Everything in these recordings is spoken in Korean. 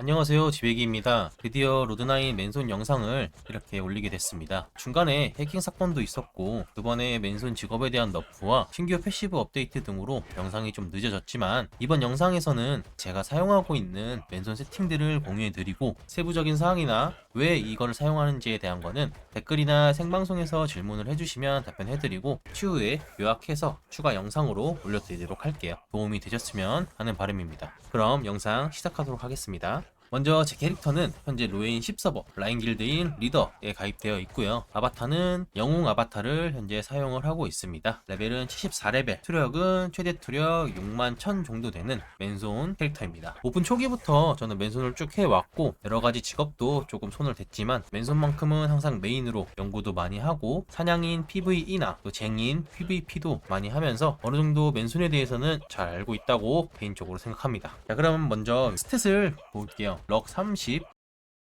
안녕하세요 지배기입니다. 드디어 로드나인 맨손 영상을 이렇게 올리게 됐습니다. 중간에 해킹 사건도 있었고 그번에 맨손 직업에 대한 너프와 신규 패시브 업데이트 등으로 영상이 좀 늦어졌지만 이번 영상에서는 제가 사용하고 있는 맨손 세팅들을 공유해드리고 세부적인 사항이나 왜 이걸 사용하는지에 대한 거는 댓글이나 생방송에서 질문을 해주시면 답변해드리고 추후에 요약해서 추가 영상으로 올려드리도록 할게요. 도움이 되셨으면 하는 바람입니다. 그럼 영상 시작하도록 하겠습니다 먼저 제 캐릭터는 현재 로에인 10서버 라인 길드인 리더에 가입되어 있고요. 아바타는 영웅 아바타를 현재 사용을 하고 있습니다. 레벨은 74레벨, 투력은 최대 투력 6만 1000 정도 되는 맨손 캐릭터입니다. 오픈 초기부터 저는 맨손을 쭉 해왔고 여러 가지 직업도 조금 손을 댔지만 맨손만큼은 항상 메인으로 연구도 많이 하고 사냥인 PVE나 또 쟁인 PVP도 많이 하면서 어느 정도 맨손에 대해서는 잘 알고 있다고 개인적으로 생각합니다. 자 그럼 먼저 스탯을 볼게요. 럭 30,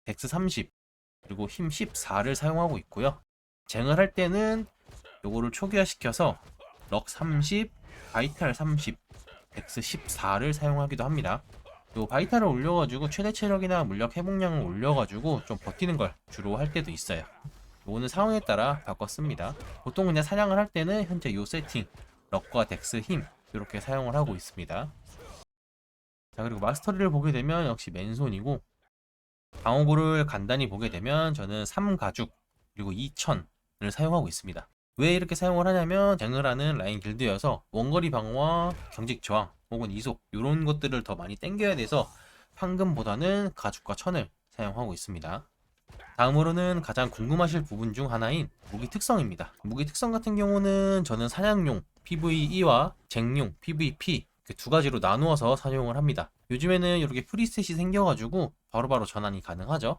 덱스 30, 그리고 힘 14를 사용하고 있고요. 쟁을 할 때는 요거를 초기화시켜서 럭 30, 바이탈 30, 덱스 14를 사용하기도 합니다. 요 바이탈을 올려가지고 최대 체력이나 물력 회복량을 올려가지고 좀 버티는 걸 주로 할 때도 있어요. 요거는 상황에 따라 바꿨습니다. 보통 그냥 사냥을 할 때는 현재 요 세팅, 럭과 덱스 힘 이렇게 사용을 하고 있습니다. 자 그리고 마스터리를 보게 되면 역시 맨손이고 방어구를 간단히 보게 되면 저는 3가죽 그리고 2000을 사용하고 있습니다. 왜 이렇게 사용을 하냐면 쟁을 하는 라인 길드여서 원거리 방어와 경직 저항 혹은 이속 이런 것들을 더 많이 땡겨야 돼서 황금보다는 가죽과 천을 사용하고 있습니다. 다음으로는 가장 궁금하실 부분 중 하나인 무기 특성입니다. 무기 특성 같은 경우는 저는 사냥용 PVE와 쟁용 PVP 그 두 가지로 나누어서 사용을 합니다. 요즘에는 이렇게 프리셋이 생겨가지고 바로바로 전환이 가능하죠.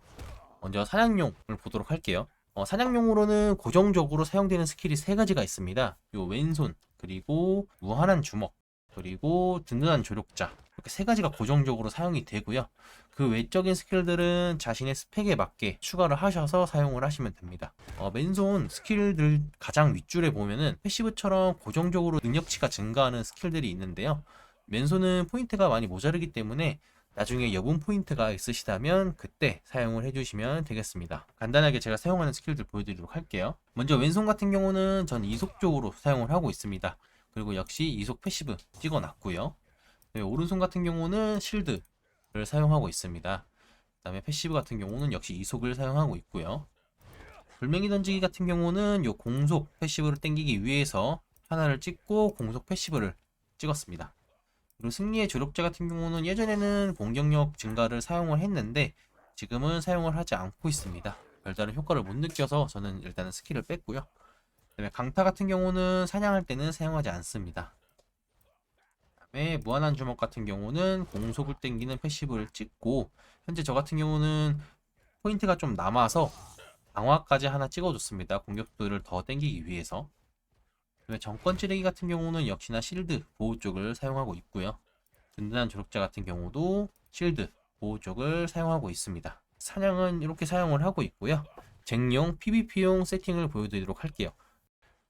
먼저 사냥용을 보도록 할게요. 어, 사냥용으로는 고정적으로 사용되는 스킬이 세 가지가 있습니다. 요 왼손, 그리고 무한한 주먹, 그리고 든든한 조력자. 이렇게 세 가지가 고정적으로 사용이 되고요. 그 외적인 스킬들은 자신의 스펙에 맞게 추가를 하셔서 사용을 하시면 됩니다. 어, 맨손 스킬들 가장 윗줄에 보면은 패시브처럼 고정적으로 능력치가 증가하는 스킬들이 있는데요. 맨손은 포인트가 많이 모자르기 때문에 나중에 여분 포인트가 있으시다면 그때 사용을 해주시면 되겠습니다. 간단하게 제가 사용하는 스킬들 보여드리도록 할게요. 먼저 왼손 같은 경우는 전 이속 쪽으로 사용을 하고 있습니다. 그리고 역시 이속 패시브 찍어놨고요. 네, 오른손 같은 경우는 실드를 사용하고 있습니다. 그 다음에 패시브 같은 경우는 역시 이속을 사용하고 있고요. 불맹이 던지기 같은 경우는 요 공속 패시브를 땡기기 위해서 하나를 찍고 공속 패시브를 찍었습니다. 그리고 승리의 조력자 같은 경우는 예전에는 공격력 증가를 사용을 했는데 지금은 사용을 하지 않고 있습니다. 별다른 효과를 못 느껴서 저는 일단은 스킬을 뺐고요. 그다음에 강타 같은 경우는 사냥할 때는 사용하지 않습니다. 그다음에 무한한 주먹 같은 경우는 공속을 땡기는 패시브를 찍고 현재 저 같은 경우는 포인트가 좀 남아서 강화까지 하나 찍어줬습니다. 공격도를 더 땡기기 위해서. 정권 찌르기 같은 경우는 역시나 실드 보호 쪽을 사용하고 있고요. 든든한 조력자 같은 경우도 실드 보호 쪽을 사용하고 있습니다. 사냥은 이렇게 사용을 하고 있고요. 쟁용 PVP용 세팅을 보여드리도록 할게요.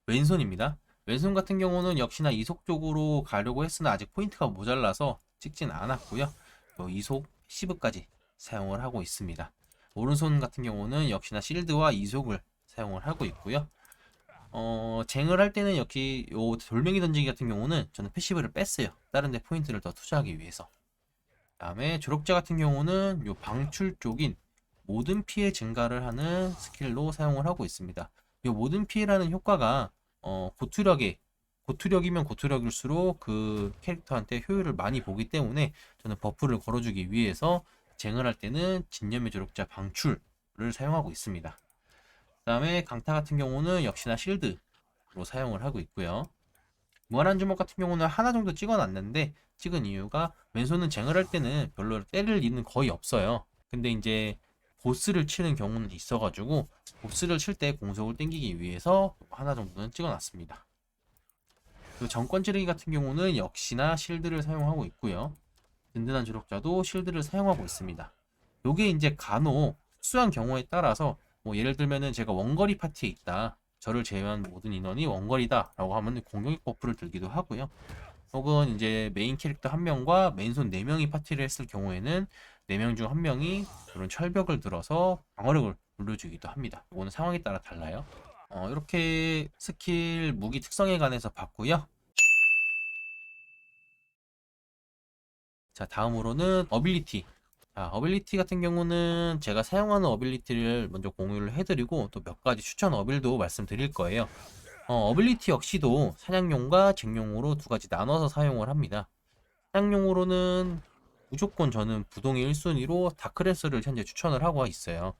왼손입니다. 왼손 같은 경우는 역시나 이속 쪽으로 가려고 했으나 아직 포인트가 모자라서 찍진 않았고요. 또 이속 10까지 사용을 하고 있습니다. 오른손 같은 경우는 역시나 실드와 이속을 사용을 하고 있고요. 어, 쟁을 할 때는 역시 요 돌멩이 던지기 같은 경우는 저는 패시브를 뺐어요. 다른 데 포인트를 더 투자하기 위해서. 다음에 조력자 같은 경우는 요 방출 쪽인 모든 피해 증가를 하는 스킬로 사용을 하고 있습니다. 요 모든 피해라는 효과가 어, 고투력에 고투력이면 고투력일수록 그 캐릭터한테 효율을 많이 보기 때문에 저는 버프를 걸어주기 위해서 쟁을 할 때는 진념의 조력자 방출을 사용하고 있습니다. 그 다음에 강타 같은 경우는 역시나 실드로 사용을 하고 있고요. 무한한 주먹 같은 경우는 하나 정도 찍어놨는데 찍은 이유가 왼손은 쟁을 할 때는 별로 때릴 일은 거의 없어요. 근데 이제 보스를 치는 경우는 있어가지고 보스를 칠 때 공속을 땡기기 위해서 하나 정도는 찍어놨습니다. 그 정권 찌르기 같은 경우는 역시나 실드를 사용하고 있고요. 든든한 조력자도 실드를 사용하고 있습니다. 요게 이제 간혹 특수한 경우에 따라서 뭐 예를 들면은 제가 원거리 파티에 있다. 저를 제외한 모든 인원이 원거리다 라고 하면 공격력 버프를 들기도 하고요. 혹은 이제 메인 캐릭터 한 명과 맨손 4명이 파티를 했을 경우에는 4명 중 1명이 이런 철벽을 들어서 방어력을 올려주기도 합니다. 이거는 상황에 따라 달라요. 어, 이렇게 스킬 무기 특성에 관해서 봤고요. 자, 다음으로는 어빌리티. 자, 어빌리티 같은 경우는 제가 사용하는 어빌리티를 먼저 공유를 해드리고 또 몇 가지 추천 어빌도 말씀드릴 거예요. 어, 어빌리티 역시도 사냥용과 쟁용으로 두 가지 나눠서 사용을 합니다. 사냥용으로는 무조건 저는 부동의 1순위로 다크랜스를 현재 추천을 하고 있어요.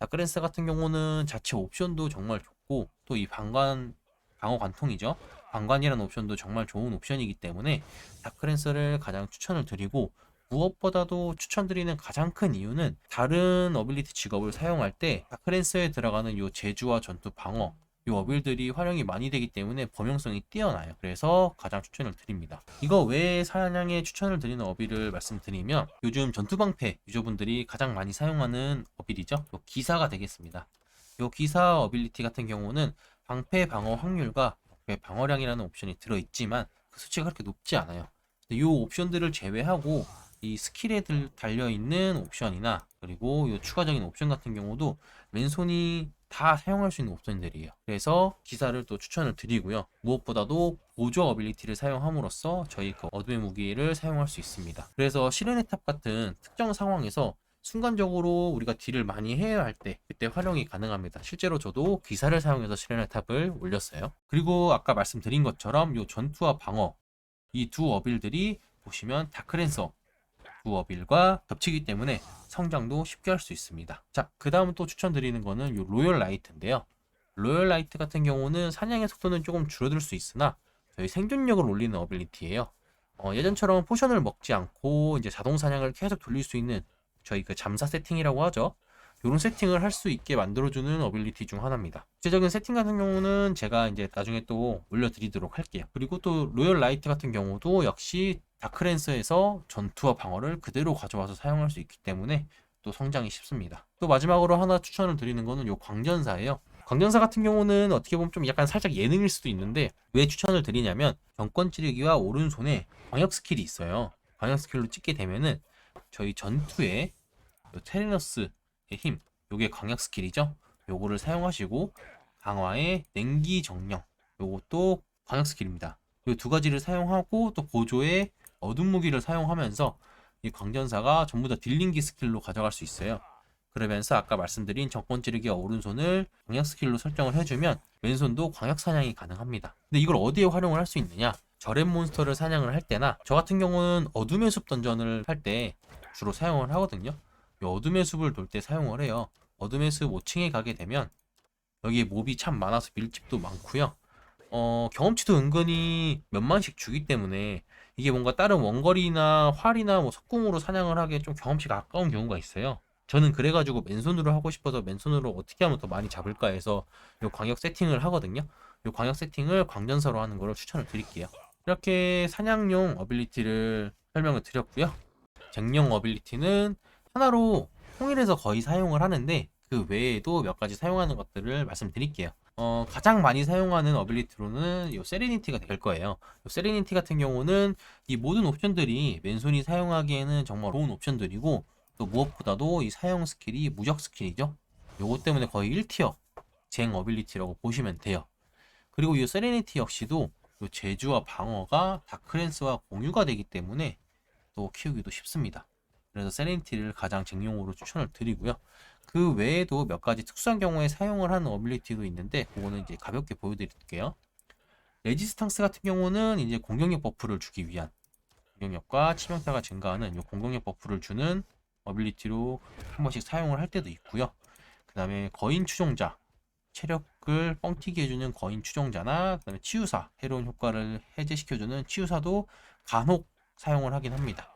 다크랜스 같은 경우는 자체 옵션도 정말 좋고 또 이 방관 방어 관통이죠. 방관이라는 옵션도 정말 좋은 옵션이기 때문에 다크랜스를 가장 추천을 드리고 무엇보다도 추천드리는 가장 큰 이유는 다른 어빌리티 직업을 사용할 때 다크랜스에 들어가는 요 제주와 전투 방어 이 어빌들이 활용이 많이 되기 때문에 범용성이 뛰어나요. 그래서 가장 추천을 드립니다. 이거 외에 사냥에 추천을 드리는 어빌을 말씀드리면 요즘 전투방패 유저분들이 가장 많이 사용하는 어빌이죠. 요 기사가 되겠습니다. 요 기사 어빌리티 같은 경우는 방패 방어 확률과 방패 방어량이라는 옵션이 들어있지만 그 수치가 그렇게 높지 않아요. 이 옵션들을 제외하고 이 스킬에 들- 달려있는 옵션이나 그리고 이 추가적인 옵션 같은 경우도 왼손이 다 사용할 수 있는 옵션들이에요. 그래서 기사를 또 추천을 드리고요. 무엇보다도 보조 어빌리티를 사용함으로써 저희 그 어둠의 무기를 사용할 수 있습니다. 그래서 시레네 탑 같은 특정 상황에서 순간적으로 우리가 딜을 많이 해야 할 때 그때 활용이 가능합니다. 실제로 저도 기사를 사용해서 시레네 탑을 올렸어요. 그리고 아까 말씀드린 것처럼 이 전투와 방어 이 두 어빌들이 보시면 다크랜서 두 어빌과 겹치기 때문에 성장도 쉽게 할 수 있습니다. 자, 그 다음 또 추천드리는 거는 이 로열 라이트인데요. 로열 라이트 같은 경우는 사냥의 속도는 조금 줄어들 수 있으나 저희 생존력을 올리는 어빌리티예요. 어, 예전처럼 포션을 먹지 않고 이제 자동 사냥을 계속 돌릴 수 있는 저희 그 잠사 세팅이라고 하죠. 이런 세팅을 할 수 있게 만들어주는 어빌리티 중 하나입니다. 구체적인 세팅 같은 경우는 제가 이제 나중에 또 올려드리도록 할게요. 그리고 또 로열 라이트 같은 경우도 역시 다크랜스에서 전투와 방어를 그대로 가져와서 사용할 수 있기 때문에 또 성장이 쉽습니다. 또 마지막으로 하나 추천을 드리는 거는 요 광전사예요. 광전사 같은 경우는 어떻게 보면 좀 약간 살짝 예능일 수도 있는데 왜 추천을 드리냐면 정권 찌르기와 오른손에 광역 스킬이 있어요. 광역 스킬로 찍게 되면은 저희 전투에 요 테레너스의 힘, 요게 광역 스킬이죠. 요거를 사용하시고 강화의 냉기 정령, 요것도 광역 스킬입니다. 이 두 가지를 사용하고 또 보조의 어둠 무기를 사용하면서 이 광전사가 전부 다 딜링기 스킬로 가져갈 수 있어요. 그러면서 아까 말씀드린 정권 찌르기와 오른손을 광역 스킬로 설정을 해주면 왼손도 광역 사냥이 가능합니다. 근데 이걸 어디에 활용을 할 수 있느냐? 저랩 몬스터를 사냥을 할 때나 저 같은 경우는 어둠의 숲 던전을 할 때 주로 사용을 하거든요. 이 어둠의 숲을 돌 때 사용을 해요. 어둠의 숲 5층에 가게 되면 여기에 몹이 참 많아서 밀집도 많고요. 어, 경험치도 은근히 몇만씩 주기 때문에 이게 뭔가 다른 원거리나 활이나 뭐 석궁으로 사냥을 하기에 좀 경험치가 아까운 경우가 있어요. 저는 그래가지고 맨손으로 하고 싶어서 맨손으로 어떻게 하면 더 많이 잡을까 해서 요 광역 세팅을 하거든요. 요 광역 세팅을 광전사로 하는 거를 추천을 드릴게요. 이렇게 사냥용 어빌리티를 설명을 드렸고요. 쟁용 어빌리티는 하나로 통일해서 거의 사용을 하는데 그 외에도 몇 가지 사용하는 것들을 말씀드릴게요. 어, 가장 많이 사용하는 어빌리티로는 이 세레니티가 될 거예요. 요 세레니티 같은 경우는 이 모든 옵션들이 맨손이 사용하기에는 정말 좋은 옵션들이고 또 무엇보다도 이 사용 스킬이 무적 스킬이죠. 요것 때문에 거의 1티어 쟁 어빌리티라고 보시면 돼요. 그리고 이 세레니티 역시도 요 제주와 방어가 다크랜스와 공유가 되기 때문에 또 키우기도 쉽습니다. 그래서 세레니티를 가장 쟁용으로 추천을 드리고요. 그 외에도 몇 가지 특수한 경우에 사용을 하는 어빌리티도 있는데 그거는 이제 가볍게 보여드릴게요. 레지스탕스 같은 경우는 이제 공격력 버프를 주기 위한 공격력과 치명타가 증가하는 이 공격력 버프를 주는 어빌리티로 한 번씩 사용을 할 때도 있고요. 그 다음에 거인 추종자 체력을 뻥튀기 해주는 거인 추종자나 그 다음에 치유사 해로운 효과를 해제시켜주는 치유사도 간혹 사용을 하긴 합니다.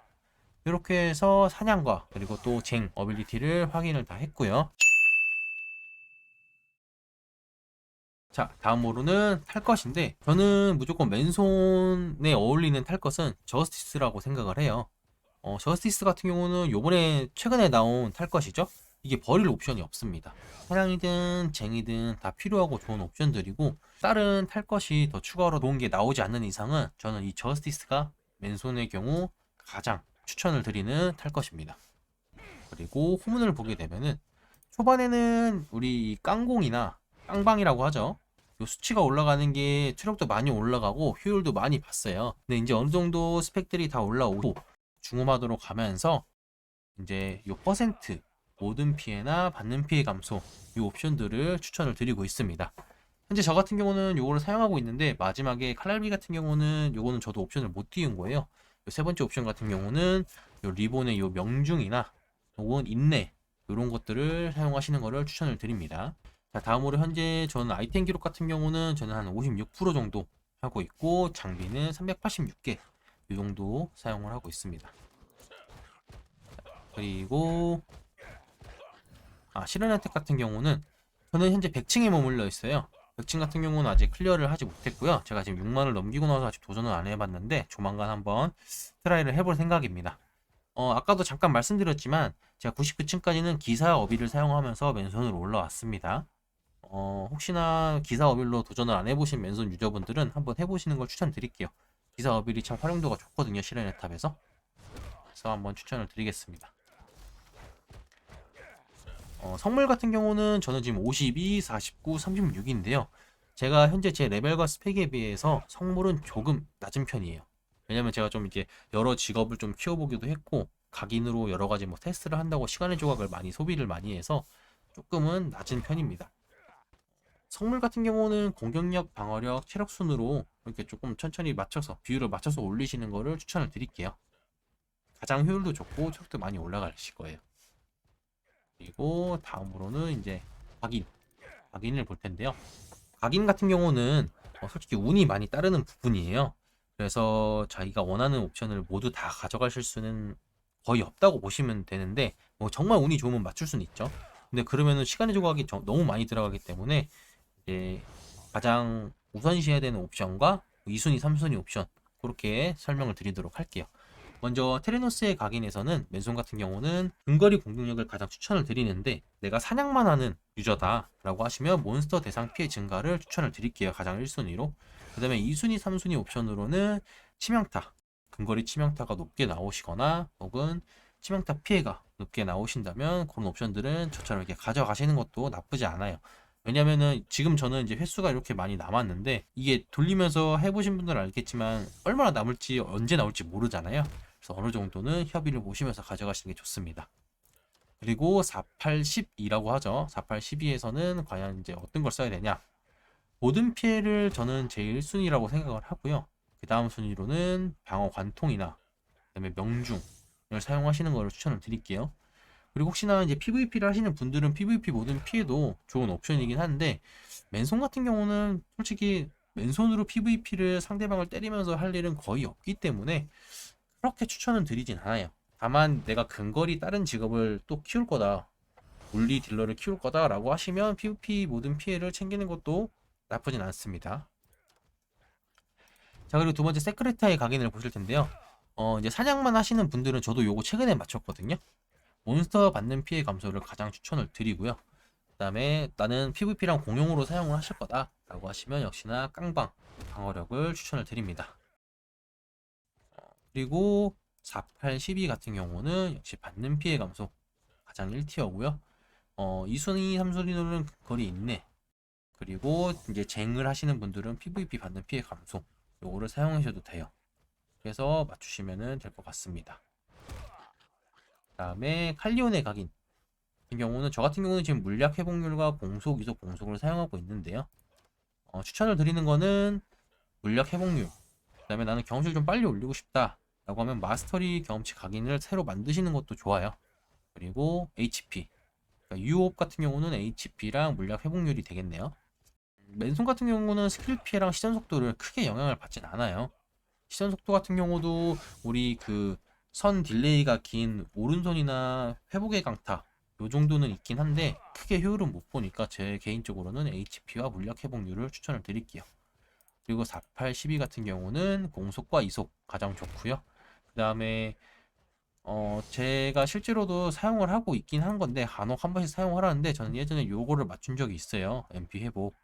이렇게 해서 사냥과 그리고 또 쟁 어빌리티를 확인을 다 했고요. 자, 다음으로는 탈 것인데 저는 무조건 맨손에 어울리는 탈 것은 저스티스라고 생각을 해요. 어, 저스티스 같은 경우는 요번에 최근에 나온 탈 것이죠. 이게 버릴 옵션이 없습니다. 사냥이든 쟁이든 다 필요하고 좋은 옵션들이고 다른 탈 것이 더 추가로 좋은 게 나오지 않는 이상은 저는 이 저스티스가 맨손의 경우 가장 추천을 드리는 탈 것입니다. 그리고 후문을 보게 되면은 초반에는 우리 이 깡공이나 깡방이라고 하죠. 요 수치가 올라가는 게 체력도 많이 올라가고 효율도 많이 봤어요. 근데 이제 어느 정도 스펙들이 다 올라오고 중후마도로 가면서 이제 요 퍼센트 모든 피해나 받는 피해 감소 이 옵션들을 추천을 드리고 있습니다. 현재 저 같은 경우는 요거를 사용하고 있는데 마지막에 칼날비 같은 경우는 요거는 저도 옵션을 못 띄운 거예요. 요세 번째 옵션 같은 경우는 요 리본의 요 명중이나 혹은 인내 이런 것들을 사용하시는 것을 추천을 드립니다. 자, 다음으로 현재 저는 아이템 기록 같은 경우는 저는 한 56% 정도 하고 있고 장비는 386개 이 정도 사용을 하고 있습니다. 자, 그리고 아 혜택 같은 경우는 저는 현재 100층에 머물러 있어요. 100층 같은 경우는 아직 클리어를 하지 못했고요. 제가 지금 6만을 넘기고 나서 아직 도전을 안 해봤는데 조만간 한번 트라이를 해볼 생각입니다. 어, 아까도 잠깐 말씀드렸지만 제가 99층까지는 기사 어비를 사용하면서 맨손으로 올라왔습니다. 어, 혹시나 기사 어빌로 도전을 안 해보신 맨손 유저분들은 한번 해보시는 걸 추천드릴게요. 기사 어빌이 참 활용도가 좋거든요. 실현 탑에서 그래서 한번 추천을 드리겠습니다. 어, 성물 같은 경우는 저는 지금 52, 49, 36인데요. 제가 현재 제 레벨과 스펙에 비해서 성물은 조금 낮은 편이에요. 왜냐면 제가 좀 이제 여러 직업을 좀 키워보기도 했고 각인으로 여러 가지 뭐 테스트를 한다고 시간의 조각을 많이 소비를 많이 해서 조금은 낮은 편입니다. 성물 같은 경우는 공격력, 방어력, 체력 순으로 이렇게 조금 천천히 맞춰서 비율을 맞춰서 올리시는 거를 추천을 드릴게요. 가장 효율도 좋고 체력도 많이 올라가실 거예요. 그리고 다음으로는 이제 각인, 각인을 볼 텐데요. 각인 같은 경우는 어, 솔직히 운이 많이 따르는 부분이에요. 그래서 자기가 원하는 옵션을 모두 다 가져가실 수는 거의 없다고 보시면 되는데 뭐 정말 운이 좋으면 맞출 수는 있죠. 근데 그러면은 시간의 조각이 저- 너무 많이 들어가기 때문에 이제 가장 우선시해야 되는 옵션과 2순위, 3순위 옵션 그렇게 설명을 드리도록 할게요. 먼저 테레노스의 각인에서는 맨손 같은 경우는 근거리 공격력을 가장 추천을 드리는데 내가 사냥만 하는 유저다 라고 하시면 몬스터 대상 피해 증가를 추천을 드릴게요. 가장 1순위로. 그 다음에 2순위, 3순위 옵션으로는 치명타, 근거리 치명타가 높게 나오시거나 혹은 치명타 피해가 높게 나오신다면 그런 옵션들은 저처럼 이렇게 가져가시는 것도 나쁘지 않아요. 왜냐면은 지금 저는 이제 횟수가 이렇게 많이 남았는데 이게 돌리면서 해보신 분들은 알겠지만 얼마나 남을지 언제 나올지 모르잖아요. 그래서 어느 정도는 협의를 보시면서 가져가시는 게 좋습니다. 그리고 4812라고 하죠. 4812에서는 과연 이제 어떤 걸 써야 되냐? 모든 피해를 저는 제일 순위라고 생각을 하고요. 그 다음 순위로는 방어 관통이나 그다음에 명중을 사용하시는 것을 추천을 드릴게요. 그리고 혹시나 이제 PVP를 하시는 분들은 PVP 모든 피해도 좋은 옵션이긴 한데 맨손 같은 경우는 솔직히 맨손으로 PVP를 상대방을 때리면서 할 일은 거의 없기 때문에 그렇게 추천은 드리진 않아요. 다만 내가 근거리 다른 직업을 또 키울 거다. 물리 딜러를 키울 거다라고 하시면 PVP 모든 피해를 챙기는 것도 나쁘진 않습니다. 자 그리고 두 번째 세크레타의 각인을 보실 텐데요. 어 이제 사냥만 하시는 분들은 저도 요거 최근에 맞췄거든요. 몬스터 받는 피해 감소를 가장 추천을 드리고요. 그 다음에 나는 PVP랑 공용으로 사용을 하실 거다 라고 하시면 역시나 깡방 방어력을 추천을 드립니다. 어, 그리고 4812 같은 경우는 역시 받는 피해 감소 가장 1티어고요. 어, 2순위, 3순위로는 거리 있네. 그리고 이제 쟁을 하시는 분들은 PVP 받는 피해 감소 요거를 사용하셔도 돼요. 그래서 맞추시면 될 것 같습니다. 다음에 칼리온의 각인 같은 경우는 저 같은 경우는 지금 물약 회복률과 공속, 이속, 공속을 사용하고 있는데요. 어, 추천을 드리는 거는 물약 회복률. 그 다음에 나는 경험치를 좀 빨리 올리고 싶다. 라고 하면 마스터리 경험치 각인을 새로 만드시는 것도 좋아요. 그리고 HP. 그러니까 유옵 같은 경우는 HP랑 물약 회복률이 되겠네요. 맨손 같은 경우는 스킬 피해랑 시전 속도를 크게 영향을 받진 않아요. 시전 속도 같은 경우도 우리 그 선 딜레이가 긴 오른손이나 회복의 강타 요 정도는 있긴 한데 크게 효율은 못 보니까 제 개인적으로는 HP와 물약 회복률을 추천을 드릴게요. 그리고 4812 같은 경우는 공속과 이속 가장 좋고요. 그 다음에 어 제가 실제로도 사용을 하고 있긴 한 건데 간혹 한 번씩 사용을 하는데 저는 예전에 요거를 맞춘 적이 있어요. MP 회복.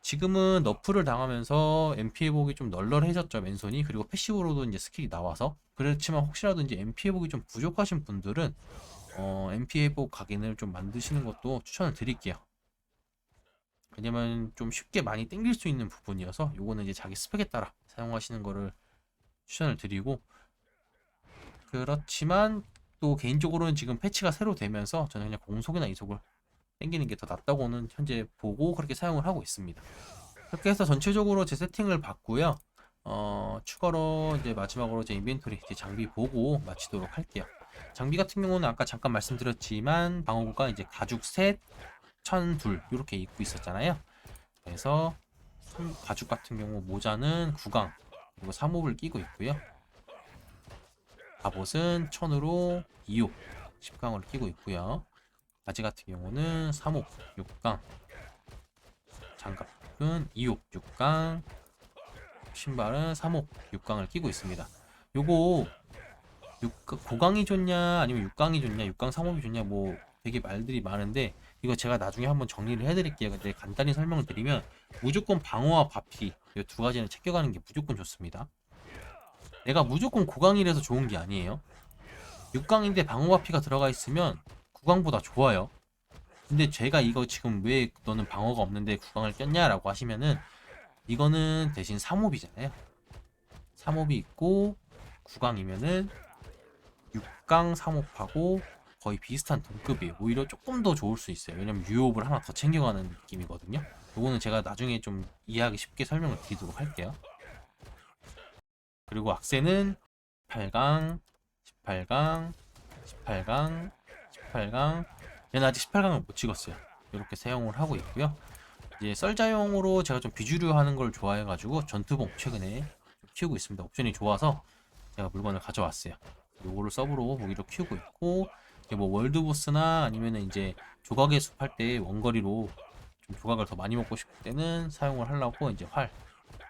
지금은 너프를 당하면서 MP 회복이 좀 널널해졌죠 맨손이 그리고 패시브로도 이제 스킬이 나와서 그렇지만 혹시라도 이제 MP 회복이 좀 부족하신 분들은 어, MP 회복 각인을 좀 만드시는 것도 추천을 드릴게요. 왜냐면 좀 쉽게 많이 땡길 수 있는 부분이어서 요거는 이제 자기 스펙에 따라 사용하시는 거를 추천을 드리고 그렇지만 또 개인적으로는 지금 패치가 새로 되면서 저는 그냥 공속이나 이속을 땡기는 게 더 낫다고는 현재 보고 그렇게 사용을 하고 있습니다. 그렇게 해서 전체적으로 제 세팅을 봤고요. 어, 추가로 이제 마지막으로 제 인벤토리 이제 장비 보고 마치도록 할게요. 장비 같은 경우는 아까 잠깐 말씀드렸지만 방어구가 이제 가죽 셋, 천 둘 이렇게 입고 있었잖아요. 그래서 삼- 가죽 같은 경우 모자는 구강 그리고 3홉을 끼고 있고요. 갑옷은 천으로 2홉 10강을 끼고 있고요. 바지 같은 경우는 3홉 6강 장갑은 2홉 6강 신발은 3홉 6강을 끼고 있습니다. 요거 6, 고강이 좋냐 아니면 6강이 좋냐 6강 3홉이 좋냐 뭐 되게 말들이 많은데 이거 제가 나중에 한번 정리를 해드릴게요. 근데 간단히 설명을 드리면 무조건 방어와 바피 이 두 가지는 챙겨가는 게 무조건 좋습니다. 내가 무조건 고강이라서 좋은 게 아니에요. 6강인데 방어와 피가 들어가 있으면 9강보다 좋아요. 근데 제가 이거 지금 왜 너는 방어가 없는데 9강을 꼈냐라고 하시면은 이거는 대신 3홉이잖아요. 3홉이 있고 9강이면은 6강 3홉하고 거의 비슷한 동급이에요. 오히려 조금 더 좋을 수 있어요. 왜냐면 유업을 하나 더 챙겨가는 느낌이거든요. 요거는 제가 나중에 좀 이해하기 쉽게 설명을 드리도록 할게요. 그리고 악세는 8강, 18강, 18강, 18강. 얘는 아직 18강을 못 찍었어요. 이렇게 사용을 하고 있고요. 이제 썰자용으로 제가 좀 비주류 하는 걸 좋아해가지고 전투봉 최근에 좀 키우고 있습니다. 옵션이 좋아서 제가 물건을 가져왔어요. 요거를 서브로 무기로 키우고 있고 뭐 월드보스나 아니면은 이제 조각의 숲 할 때 원거리로 좀 조각을 더 많이 먹고 싶을 때는 사용을 하려고 이제 활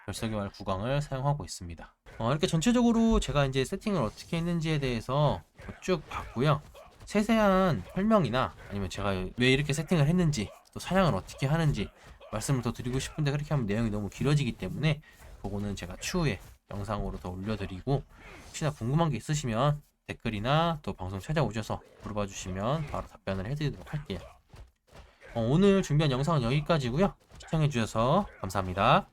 별석의 활 구강을 사용하고 있습니다. 어, 이렇게 전체적으로 제가 이제 세팅을 어떻게 했는지에 대해서 쭉 봤고요. 세세한 설명이나 아니면 제가 왜 이렇게 세팅을 했는지 또 사냥을 어떻게 하는지 말씀을 더 드리고 싶은데 그렇게 하면 내용이 너무 길어지기 때문에 그거는 제가 추후에 영상으로 더 올려드리고 혹시나 궁금한 게 있으시면 댓글이나 또 방송 찾아오셔서 물어봐 주시면 바로 답변을 해드리도록 할게요. 어, 오늘 준비한 영상은 여기까지고요. 시청해 주셔서 감사합니다.